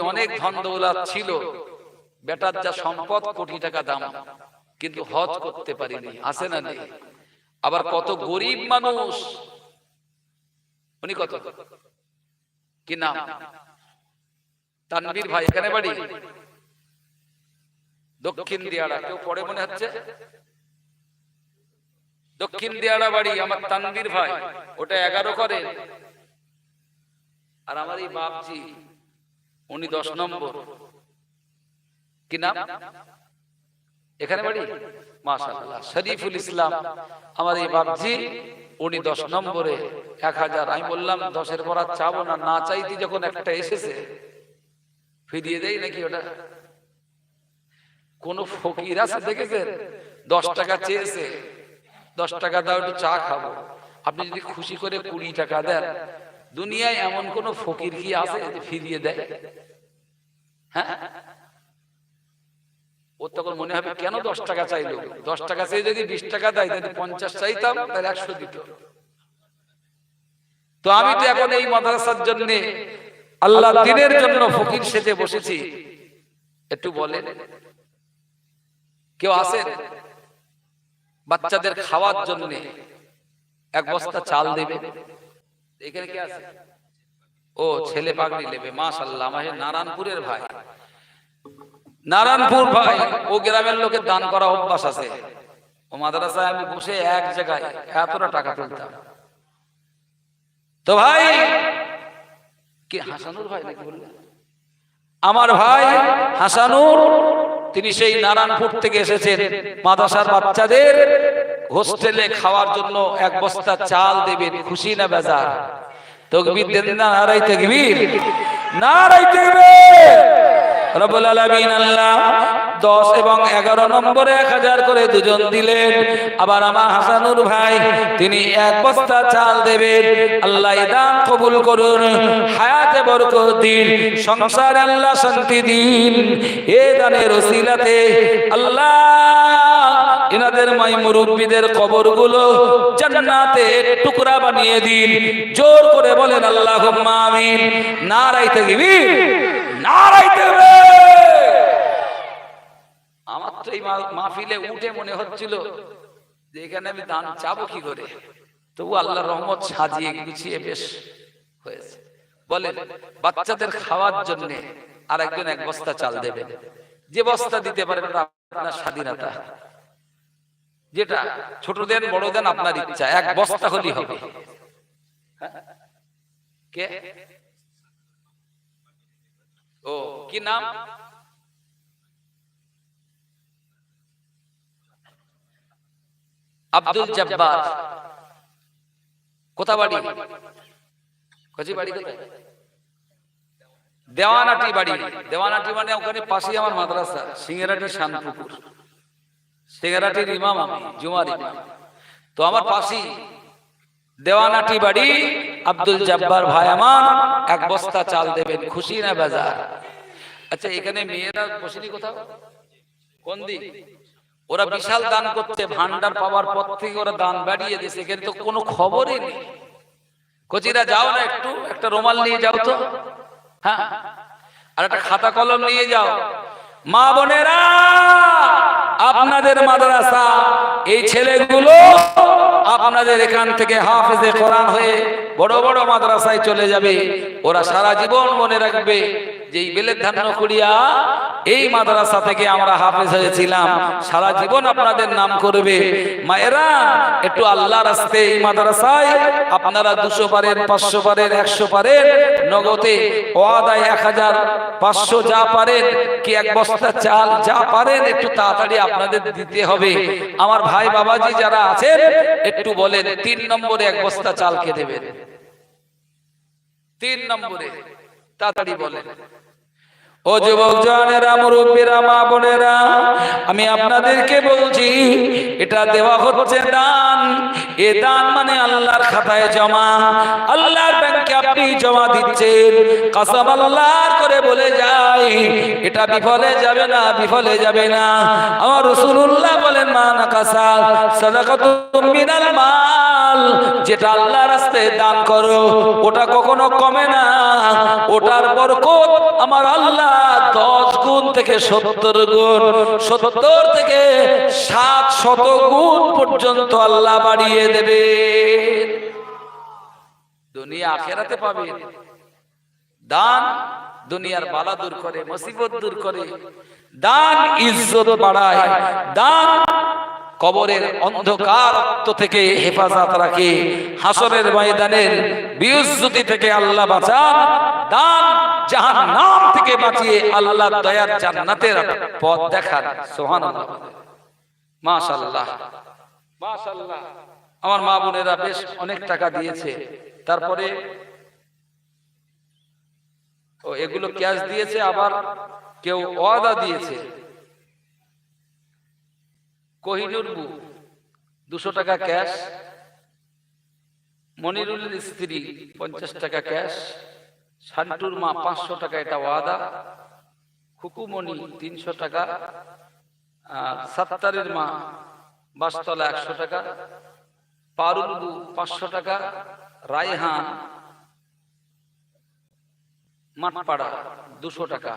অনেক ধন দৌলত ছিল। বেটার যা সম্পদ কোটি টাকা দাম কিন্তু হজ করতে পারিনি আসে না নেই। আবার কত গরিব মানুষ। উনি কত? কি নাম? তানবীর ভাই এখানে বাড়ি? দক্ষিণ দিয়াড়া কেউ পড়ে মনে হচ্ছে? দক্ষিণ দিয়াড়া বাড়ি আমার তানবীর ভাই ওটা এগারো করে আর আমার এই বাপজি উনি দশ নম্বর। কি নাম? এখানে বাড়ি? মাশাআল্লাহ। শরীফুল ইসলাম আমার এই বাপজি উনি দশ নম্বরে। এক হাজার আমি বললাম দশের পর আর চাবো না না চাইতে যখন একটা এসেছে ফিরিয়ে দেয় নাকি ওটা? কোন ফকির আছে দেখেছেন? দশ টাকা চেয়েছে দশ টাকা দাও একটু চা খাব। আপনি যদি খুশি করে কুড়ি টাকা দেন দুনিয়ায় এমন কোন ফকির কি আছে ফিরিয়ে দেয়? হ্যাঁ? ওর তখন মনে হবে, কেন দশ টাকা চাইলো? দশ টাকা চেয়ে যদি বিশ টাকা দেয়, তাহলে পঞ্চাশ চাইতাম, তাহলে একশো দিত। তো আমি তো এখন এই মাদ্রাসার জন্য আল্লাহ দিনের জন্য ফকির সেজে বসেছি। একটু বলেন। কেউ আসেন বাচ্চাদের খাওয়ার জন্য এক বস্তা চাল দেবে। এখানে কি আছে? ও, ছেলে পাগড়ি নেবে মাশাল্লাহ আমার নারায়ণপুরের ভাই। নারায়ণপুর ভাই, ও গ্রামের লোকের দান করা অভ্যাস আছে। ও মাদ্রাসায় আমি বসে এক জায়গায় এতটা টাকা তুলতাম। তো ভাই, কি হাসানুর ভাই নাকি বললেন? আমার ভাই হাসানুর, তিনি সেই নারায়ণপুর থেকে এসেছেন। মাদ্রাসার বাচ্চাদের হোস্টেলে খাওয়ার জন্য এক বস্তা চাল দেবেন, খুশি না বেজার? তকবির দেন না নারাই তকবির? নারাই তকবির! রব্বুল আলামিন আল্লাহ দশ এবং এগারো নম্বরে এক হাজার করে দুজন দিলেন। আবার আমার হাসানুর ভাই, তিনি এক বস্তা চাল দেবেন। আল্লাহ দান কবুল করুন, হায়াতে বরকত দিন, সংসারে আল্লাহ শান্তি দিন। এ দানের ওসিলাতে আল্লাহ এনাদের মাই মুরব্বীদের কবরগুলো জান্নাতে টুকরা বানিয়ে দিন। জোর করে বলেন আল্লাহ আমিন। নারাইতে আমার তো এই মাহফিলে উঠে মনে হচ্ছিল যে এখানে আমি দান চাবো কি করে? তবু আল্লাহ রহমত সাজিয়ে গুছিয়ে বেশ হয়েছে। বলেন বাচ্চাদের খাওয়ার জন্য আর একজন এক বস্তা চাল দেবেন যে বস্তা দিতে পারেন আপনার স্বাধীনতা। যেটা ছোট দেন বড় দেন আপনার ইচ্ছা, এক বস্তা হলেই হবে। হ্যাঁ? কে? ও কি নাম আব্দুল জব্বার কোথা বাড়ি কচি বাড়ি কোথায় দেওয়ানাটি বাড়ি দেওয়ানাটি মানে ওখানে পাশেই আমার মাদ্রাসা সিঙ্গেরাটি শানপুকুর সিঙ্গেরাটির ইমাম আমি জুমার ইমাম তো আমার পাশেই দেওয়ানাটি বাড়ি আব্দুল জব্বার ভাই আমার এক বস্তা চাল দেবেন খুশি না বাজার? আচ্ছা এখানে মেয়েরা বসেনি কোথাও? কোন দিক? ওরা বিশাল দান করতে ভান্ডার পাওয়ার পর থেকে ওরা দান বাড়িয়ে দিয়েছে এখানে তো কোনো খবরই নেই। কচিরা যাও না একটু একটা রুমাল নিয়ে যাও তো। হ্যাঁ। আর একটা খাতা কলম নিয়ে যাও। মা বোনেরা আপনাদের মাদ্রাসা এই ছেলেগুলো আপনাদের এখান থেকে হাফেজে কোরআন হয়ে বড় বড় মাদ্রাসায় চলে যাবে। ওরা সারা জীবন মনে রাখবে যে এই বেলের ধান্য কুড়িয়া এই মাদ্রাসা থেকে আমরা হাফেজ হয়েছিলাম, সারা জীবন আপনাদের নাম করবে। মায়েরা, একটু আল্লাহ রাস্তে এই মাদ্রাসায় আপনারা দুশো পারেন পাঁচশো পারেন একশো পারেন নগদে ওয়াদায় এক হাজার পাঁচশো যা পারেন, কি এক বস্তা চাল যা পারেন, একটু তাড়াতাড়ি আপনাদের দিতে হবে। আমার ভাই বাবাজি যারা আছেন, একটু বলেন, তিন নম্বরে এক বস্তা চালকে দেবেন? তিন নম্বরে। তাড়াতাড়ি বলেন। ও যুবক জনেরা, মুরব্বীরা, মা বোনেরা, আমি আপনাদেরকে বলছি, এটা দেওয়া হচ্ছে দান। এ দান মানে আল্লাহর খাতায় জমা। আল্লাহর ব্যাংকে আপনি জমা দিচ্ছেন। কাসাম আল্লাহ করে বলে যাই, এটা বিফলে যাবে না, বিফলে যাবে না। আমার রসুল্লাহ বলেন, মা নাকাসা সাদাকাতুম মিনাল মাল। যেটা আল্লাহ রাস্তায় দান করো, ওটা কখনো কমে না। ওটার বরকত আমার আল্লাহ দশ গুণ থেকে সত্তর গুণ, সত্তর থেকে সাত শত গুণ পর্যন্ত আল্লাহ বাড়িয়ে দেবে। দুনিয়া আখেরাতে পাবে। দান দুনিয়ার বালা দূর করে, মুসিবত দূর করে। দান ইজ্জত বাড়ায়। দান কবরের অন্ধকার থেকে হেফাজত রাখে। হাসরের ময়দানের বিউজ্জতি থেকে আল্লাহ বাঁচান। দান জাহান্নাম থেকে বাঁচিয়ে আল্লাহ দয়ার জান্নাতের পথ দেখান। সুবহানাল্লাহ। মাশাআল্লাহ। মাশাআল্লাহ। আমার মা বোনেরা বেশ অনেক টাকা দিয়েছে। তারপরে ও এগুলো ক্যাশ দিয়েছে, আবার কেউ ওয়াদা দিয়েছে। কোহিনুর বু, দুশো টাকা ক্যাশ। মনিরুলের স্ত্রী, পঞ্চাশ টাকা ক্যাশ। শান্টুর মা, পাঁচশো টাকা এটা ওয়াদা। খুকুমণি, তিনশো টাকা। আর সাত্তারের মা, বাসতলা একশো টাকা। পারুল বু, পাঁচশো টাকা। রায়হান, মাঠপাড়া, দুশো টাকা।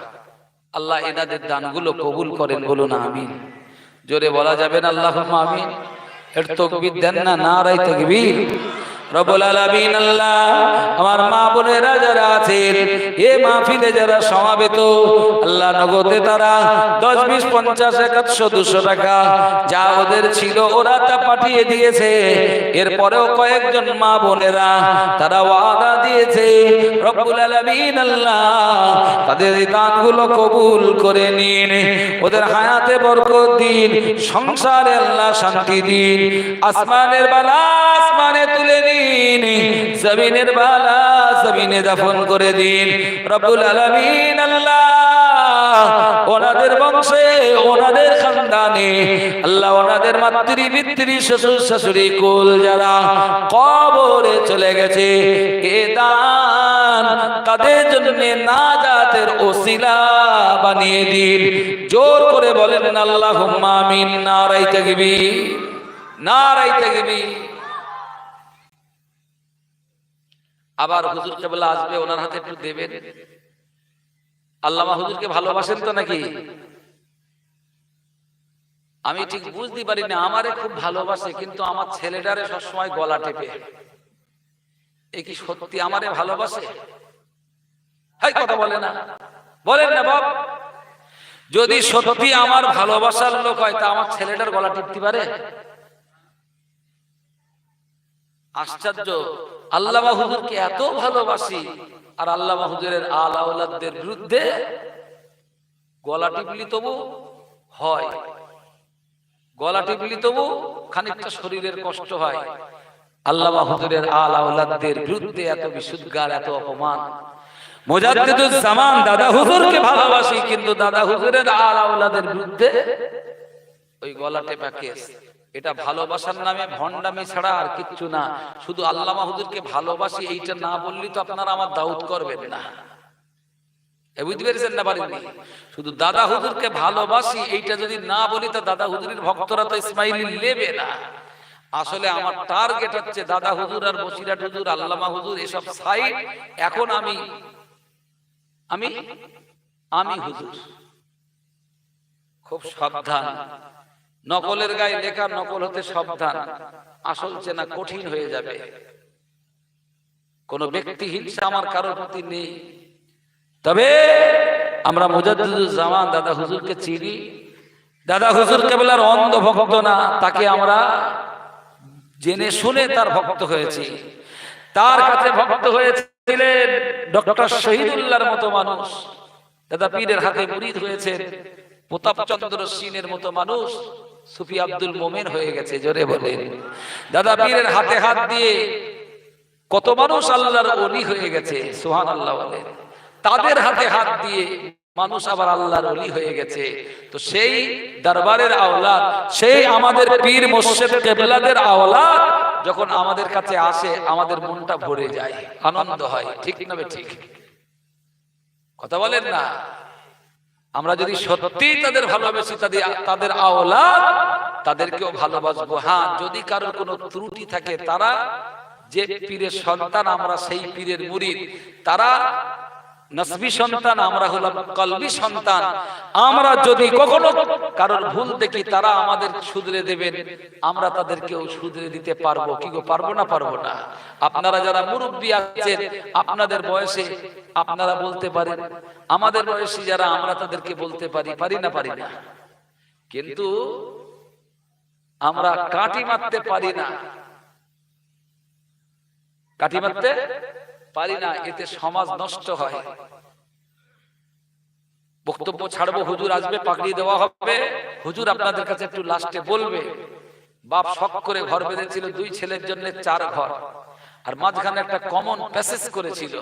আল্লাহ এনাদের দানগুলো কবুল করেন বলুন, আমিন। জোরে বলা যাবে না আল্লাহ আমিন। এর তকবির দেন না নারাই তকবির। রব্বুল আলামিন আল্লাহ, আমার মা বোনেরা যারা আছেন, এ মাহফিলে যারা সমাবেত, আল্লাহ নগদে তারা দশ, বিশ, পঞ্চাশ একাশো দুশো টাকা যা ওদের ছিল, ওরা তা পাঠিয়ে দিয়েছে। এরপরেও কয়েকজন মা বোনেরা তারা ওয়াদা দিয়েছে, রব্বুল আলামিন আল্লাহ, তাদের দানগুলো কবুল করে নিন, ওদের হায়াতে বরকত দিন, সংসারে আল্লাহ শান্তি দিন, আসমানের বালা আসমানে তুলে দিন। জমিনের বালা জমিনে দাফন করে দিন। রব্বুল আলামিন ওনাদের বংশে, ওনাদের খানদানে, আল্লাহ ওনাদের মাতৃ পিতৃ শ্বশুর শাশুড়ি কুল যারা কবরে চলে গেছে এ দান তাদের জন্য নাজাতের ওসিলা বানিয়ে দিন। জোর করে বলেন আল্লাহ আমিন নারাই তাকবি নারাই তাকবি আবার হুজুর কেবলা আসবে, ওনার হাতে একটু দেবেন। আল্লামা হুজুরকে ভালোবাসেন তো নাকি? আমি ঠিক বুঝতে পারি না আমারে খুব ভালোবাসে, কিন্তু আমার ছেলেটারে সবসময় গলা টেপে। এ কি সত্যি আমারে ভালোবাসে? হাই, কথা বলে না। বলেন না, বাপ। যদি সত্যি আমার ভালোবাসার লোক হয়, তা আমার ছেলেটার গলা টিপতে পারে? আশ্চর্য। আল্লামা হুজুরকে এত ভালোবাসি। আর আল্লাহ হুজুরের আল বিরুদ্ধে গলা টিপলি তবু হয়। গলা টিপলি তবু খানিকটা শরীরের কষ্ট হয়। আল্লামা হুজুরের আল আওলাদদের বিরুদ্ধে এত বিশুদ্ধার এত অপমান। জামান দাদা হুজুরকে ভালোবাসি, কিন্তু দাদা হুজুরের আল আওলাদের বিরুদ্ধে ওই গলা টেপা কেস এটা ভালোবাসার নামে ভণ্ডামি ছাড়া আর কিচ্ছু না। শুধু আল্লামা হুজুরকে ভালোবাসি, এইটা না বললি তো আপনারা আমার দাউদ করবেন না। বুঝতে পেরেছেন না শুধু দাদা হুজুরকে ভালোবাসি, এইটা যদি না বলি তো দাদা হুজুরের ভক্তরা তো ইসমাইলি নেবে না। আসলে আমার টার্গেট হচ্ছে দাদা হুজুর আর বসিরাট হুজুর, আল্লামা হুজুর, এসব সাইড, এখন আমি আমি আমি হুজুর। খুব সাবধান। নকলের গায়ে লেখা নকল হতে সাবধান। আসল চেনা কঠিন হয়ে যাবে। কোন ব্যক্তি হিংসা আমার কারোর প্রতি নেই। তবে আমরা মুজাদ্দুজ্জামান দাদা হুজুরকে চিনি। দাদা হুজুর কেবল আর অন্ধ ভক্ত না, তাকে আমরা জেনে শুনে তার ভক্ত হয়েছি। তার কাছে ভক্ত হয়েছিলেন ডক্টর শহীদুল্লাহর মতো মানুষ। দাদা পীরের হাতে মুরিদ হয়েছেন। প্রতাপ চন্দ্র সিনের মতো মানুষ। সুফি আব্দুল মোমেন হয়ে গেছে জোরে বলে দাদা পীরের হাতে হাত দিয়ে কত মানুষ আল্লাহর অলি হয়ে গেছে সোহান আল্লাহ বলে তাদের হাতে হাত দিয়ে মানুষ আবার আল্লাহর অলি হয়ে গেছে। তো সেই দরবারের আওলাদ সেই আমাদের পীর মোর্শেদ কেবলাদের আওলাদ যখন আমাদের কাছে আসে আমাদের মনটা ভরে যায় আনন্দ হয় ঠিক না ঠিক? কথা বলেন না? আমরা যদি সত্যি তাদের ভালোবাসি, তাদের তাদের আওলা তাদেরকেও ভালোবাসবো। হ্যাঁ যদি কারোর কোনো ত্রুটি থাকে, তারা যে পীরের সন্তান, আমরা সেই পীরের মুরিদ, তারা নসবি সন্তান, আমরা হলাম কলবি সন্তান। আমরা যদি কখনো কারোর ভুল দেখি, তারা আমাদের শুধরে দেবেন। আমরা তাদেরকেও শুধরে দিতে পারব। কি গো, পারব না পারব না? আপনারা যারা মুরব্বী আছেন, আপনাদের বয়সে আপনারা বলতে পারেন, আমাদের বয়সী যারা, আমরা তাদেরকে বলতে পারি পারি না পারি না। কিন্তু আমরা কাটি মারতে পারি না। কাটি মারতে পারি না এতে সমাজ নষ্ট হয়। বক্তব্য ছাড়বো হুজুর আসবে পাকড়ি দেওয়া হবে। হুজুর আপনাদের কাছে একটু লাস্টে বলবে বাপ শখ করে ঘর বেঁধেছিল দুই ছেলের জন্য চার ঘর। আর মাঝখানে একটা কমন প্যাসেজ করেছিল।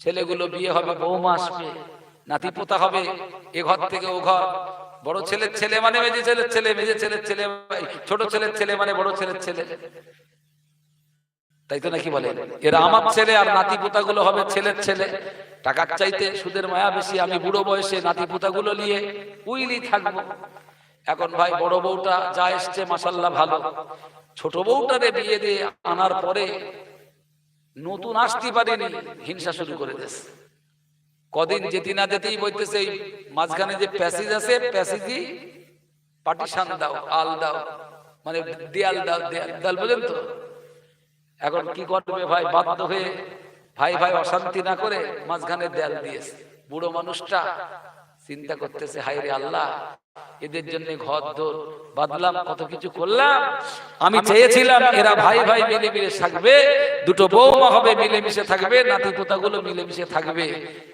ছেলেগুলো বিয়ে হবে বৌমা আসবে নাতি পোতা হবে এ ঘর থেকে ও ঘর। বড় ছেলের ছেলে মানে মেজে ছেলের ছেলে মেজে ছেলের ছেলে ছোট ছেলের ছেলে মানে বড় ছেলের ছেলে। তাই তো নাকি বলে? এরা আমার ছেলে আর নাতি গুলো হবে ছেলের ছেলে। টাকার চাইতে সুদের মায়া বেশি, আমি বুড়ো বয়সে নাতি গুলো নিয়ে উইলি থাকব। এখন ভাই বড় বউটা যা এসছে মাসাল্লাহ ভালো। ছোট বউটারে বিয়ে দিয়ে আনার পরে নতুন আসতে পারেনি হিংসা শুরু করে দিয়েছে। কদিন যেতে না যেতেই বলতেছে এই মাঝখানে যে প্যাসেজ আছে, প্যাসেজই পার্টিশন দাও, আল দাও মানে দেয়াল দাও, দেয়াল দেয়াল, বোঝেন তো? এখন কি করবে? ভাই বাধ্য হয়ে ভাই ভাই অশান্তি না করে মাঝখানে দেয়াল দিয়েছে। বুড়ো মানুষটা চিন্তা করতেছে হাই রে আল্লাহ এদের জন্য ঘর দোর বাদলাম কত কিছু করলাম। আমি চেয়েছিলাম এরা ভাই ভাই মিলেমিশে থাকবে দুটো বৌমা হবে মিলেমিশে থাকবে নাতি পোতাগুলো মিলেমিশে থাকবে।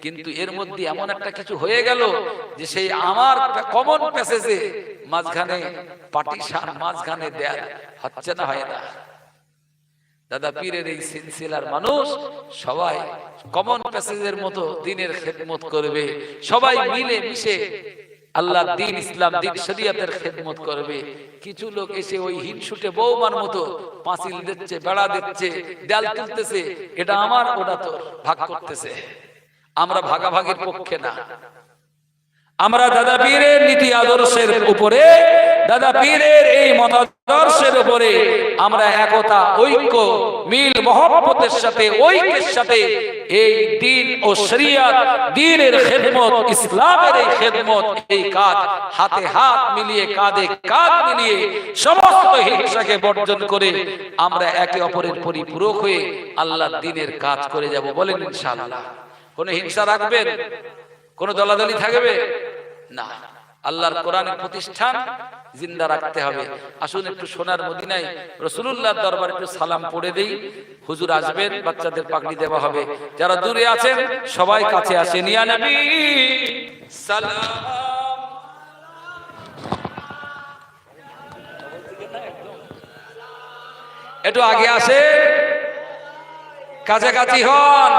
কিন্তু এর মধ্যে এমন একটা কিছু হয়ে গেল যে সেই আমার কমন প্যাসেজে মাঝখানে পাটিশান মাঝখানে দেয়াল হচ্ছে না হয় না। দাদা পীরের এই সিলসিলার মানুষ সবাই কমন প্যাসেজের মতো দিনের খেদমত করবে। সবাই মিলে মিশে আল্লাহ দিন, ইসলাম দিন, শরিয়াতের খেদমত করবে। কিছু লোক এসে ওই হিনসুটে বৌমার মতো পাঁচিল দিচ্ছে, বেড়া দিচ্ছে, দেয়াল তুলতেছে, এটা আমার, ওটা তোর। ভাগ করতেছে। আমরা ভাগাভাগির পক্ষে না। আমরা দাদা পীরের নীতি আদর্শের উপরে, দাদা পীরের এই মতাদর্শের উপরে আমরা একতা, ঐক্য, মিল, মহব্বতের সাথে, ঐক্যের সাথে এই দিন ও শরিয়াত, দিনের খেদমত, ইসলামের এই খেদমত, এই কাজ হাতে হাত মিলিয়ে, কাঁধে কাঁধ মিলিয়ে সমস্ত হিংসাকে বর্জন করে আমরা একে অপরের পরিপূরক হয়ে আল্লাহ দিনের কাজ করে যাব বলেন ইনশাআল্লাহ। কোন হিংসা রাখবেন? কোন দলাদলি থাকবে? না। আল্লাহর কোরআনের প্রতিষ্ঠান জিন্দা রাখতে হবে। আসুন একটু সোনার মদিনায় রসুল্লাহ দরবার একটু সালাম পড়ে দেই। হুজুর আসবেন, বাচ্চাদের পাগড়ি দেওয়া হবে। যারা দূরে আছেন, সবাই কাছে নবী! সালাম। একটু আগে আসে কাছাকাছি হন।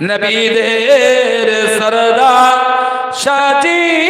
নবীদের সরদার সাজিয়া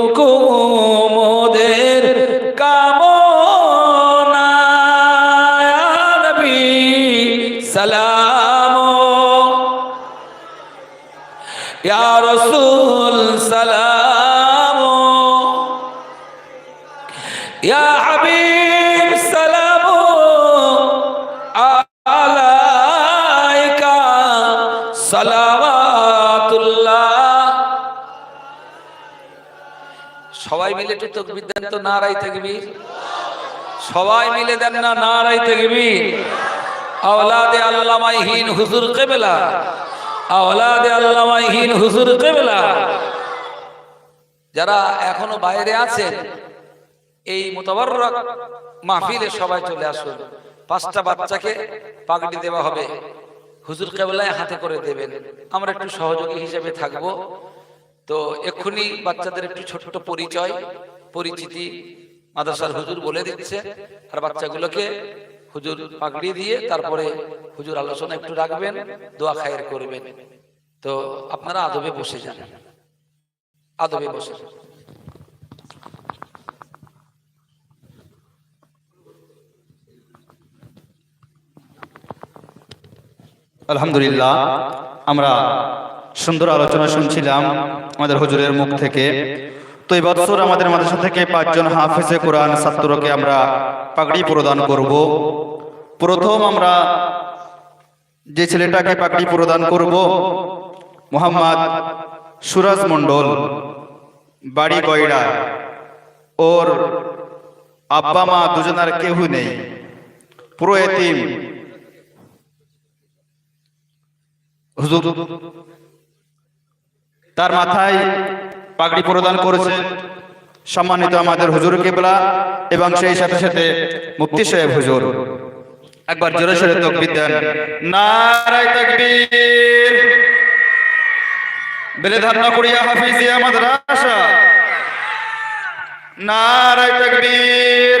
ইয়া রাসূল সালাম। ইয়া হাবিব সালাম আলাইকা সালাওয়াতুল্লাহ। সবাই মিলে একটু তকবির দেন তো নারাই তাকবীর। সবাই মিলে দেন না নারাই তাকবীর। আওলাদে আল্লামাইহীন হুজুর কেবলা। আওলাদে আল্লামাইহীন হুজুর কেবলা। যারা এখনও বাইরে আছেন, এই মোতাবারক মাহফিলে সবাই চলে আসুন। পাঁচটা বাচ্চাকে পাগড়ি দেওয়া হবে। হুজুর কেবলায় হাতে করে দেবেন। আমরা একটু সহযোগী হিসেবে থাকব। তো এক্ষুনি বাচ্চাদের একটু ছোট্ট পরিচয়, পরিচিতি মাদ্রাসার হুজুর বলে দিচ্ছে। আর বাচ্চাগুলোকে হুজুর পাগড়ি দিয়ে তারপরে হুজুর আলোচনা একটু রাখবেন, দোয়া খায়ের করবেন। তো আপনারা আদবে বসে যান। আদবে বসে যান। আলহামদুলিল্লাহ, আমরা সুন্দর আলোচনা শুনছিলাম আমাদের হুজুরের মুখ থেকে। তো এই বছর আমাদের মাদ্রাসা থেকে পাঁচজন হাফেজে কোরআন ছাত্রকে আমরা পাগড়ি প্রদান করব। প্রথম আমরা যে ছেলেটাকে পাগড়ি প্রদান করব, মোহাম্মদ সুরাজ মণ্ডল, বাড়ি গয়ড়া ওর আব্বা মা দুজনার কেউ নেই। পুরো এতিম। তার মাথায় পাগড়ি প্রদান করেছে। সম্মানিত আমাদের হুজুর কেবলা এবং সেই সাথে সাথে মুফতি সাহেব হুজুর। একবার জোরে সোরে তকবির দেন। নারায় তাকবীর। বেলে ধারণা করিয়া হাফিজিয়া মাদ্রাসা। নারায় তাকবীর।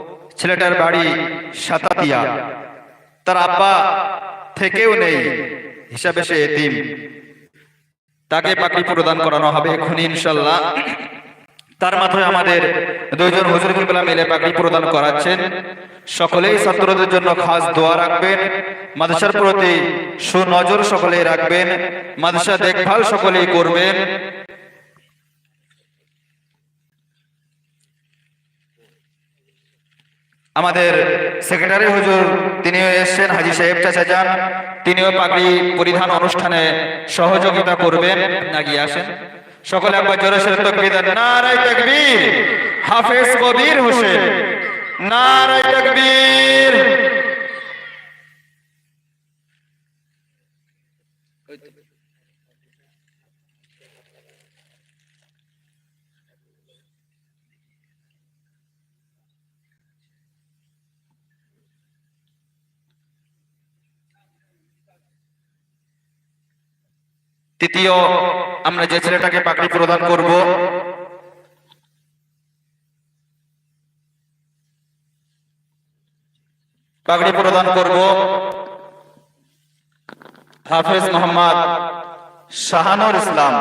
ছেলেটার বাড়ি সাতাতিয়া। তার আব্বা থেকেও নেই, হিসাবে সে এতিম। তাকে পাগড়ি প্রদান করানো হবে এখনই ইনশাল্লাহ তার মাথায় আমাদের দুইজন হুজুর কিবলা মিলে পাগড়ি প্রদান করাচ্ছেন। সকলেই ছাত্রদের জন্য খাস দোয়া রাখবেন। মাদ্রাসার প্রতি সুনজর সকলেই রাখবেন। মাদ্রাসা দেখভাল সকলেই করবেন। আমাদের সেক্রেটারি হুজুর, তিনিও এসছেন, হাজি সাহেব চাচা যান। তিনিও পাগড়ি পরিধান অনুষ্ঠানে সহযোগিতা করবেন এগিয়ে আসেন। সকলে একবার জোরে সেরে তকবীর নারায় তাকবীর, হাফেজ কবির হোসেন। নারায় তাকবীর। তৃতীয়, আমরা যে ছেলেটাকে পাগড়ি প্রদান করব। পাগড়ি প্রদান করব। হাফেজ মোহাম্মদ শাহানুর ইসলাম।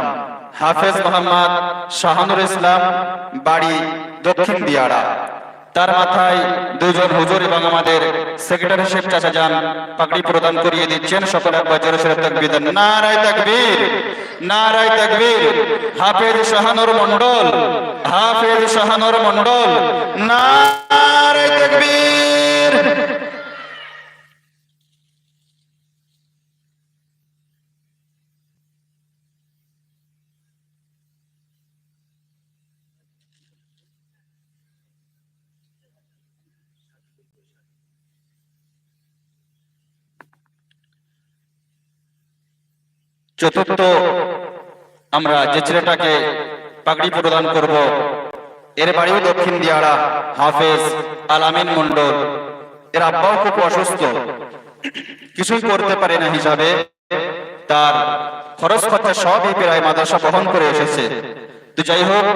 হাফেজ মোহাম্মদ শাহানুর ইসলাম, বাড়ি দক্ষিণ দিয়াড়া তার মাথায় দুজন হুজুর এবং আমাদের সেক্রেটারি শেখ চাচা যান, পাগড়ি প্রদান করিয়ে দিচ্ছেন, সকল একবার জোরে সেরে দেন। নারায় তাকবীর নারায় তাকবীর, হাফেজ শাহানুর মন্ডল হাফেজ শাহানুর মণ্ডল, নারায় তাকবীর। চতুর্থ, আমরা যে ছেলেটাকে পাগড়ি প্রদান করব, এর বাড়িও দক্ষিণ দিয়াড়া হাফেজ আলামিন মন্ডল এর আব্বাও খুব অসুস্থ, কিছুই করতে পারে না হিসাবে। তার খরচ খরচা সবই প্রায় মাদ্রাসা বহন করে এসেছে। তো যাই হোক,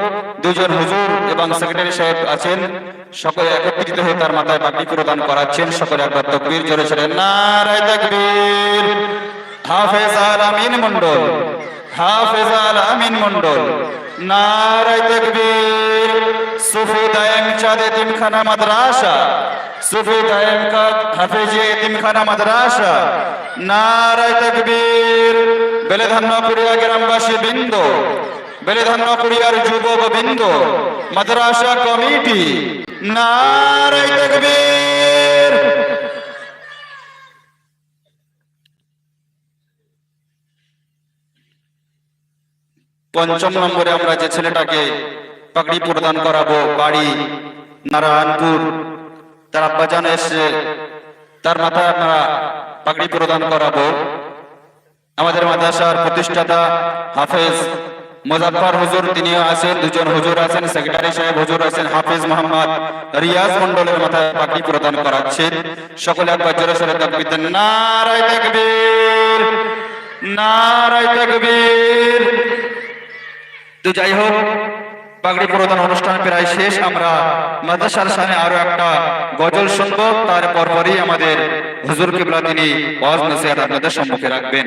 দুজন হুজুর এবং সেক্রেটারি সাহেব আছেন, সকলে একত্রিত হয়ে তার মাথায় পাগড়ি প্রদান করাচ্ছেন। সকলে একবার তকবীর জোরে ছিলেন নারায় তাকবীর! হাফেজ আল আমিন মন্ডল হাফেজ আল আমিন মন্ডল নারায় তাকবীর, সুফি দায়েম চাঁদ এতিমখানা মাদ্রাসা, সুফি দায়েম কাদ হাফেজি এতিমখানা মাদ্রাসা। নারায় তাকবীর বেলেধান্য কুড়িয়া গ্রামবাসী বৃন্দ বেলেধান্য কুড়িয়ার যুবক বৃন্দ, মাদ্রাসা কমিটি। নারায় তাকবীর। পঞ্চম নম্বরে আমরা যে ছেলেটাকে পাগড়ি প্রদান করাবো, বাড়ি, নারায়ণপুর, তার আব্বাজান এসে তার মাথায় আমরা পাগড়ি প্রদান করাবো। আমাদের মাদ্রাসার প্রতিষ্ঠাতা হাফেজ মুজাফফর হুজুর, তিনিও আছেন, দুজন হুজুর আছেন, সেক্রেটারি সাহেব হুজুর আছেন, হাফেজ মোহাম্মদ রিয়াজ মন্ডলের মাথায় পাগড়ি প্রদান করাচ্ছেন। সকলে একবার জোরে সরে তাকবীর নারায় তাকবীর নারায় তাকবীর। তো যাই হোক, পাগড়ি প্রদান অনুষ্ঠান প্রায় শেষ। আমরা মাদ্রাসার সামনে আরও একটা গজল শুনব। তারপর পরই আমাদের হুজুর কিবলা তিনি ওয়াজ নসিহত আপনাদের সম্মুখে রাখবেন।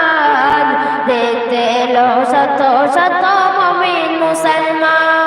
দেখতে লো শত শত মমিন মুসলমান।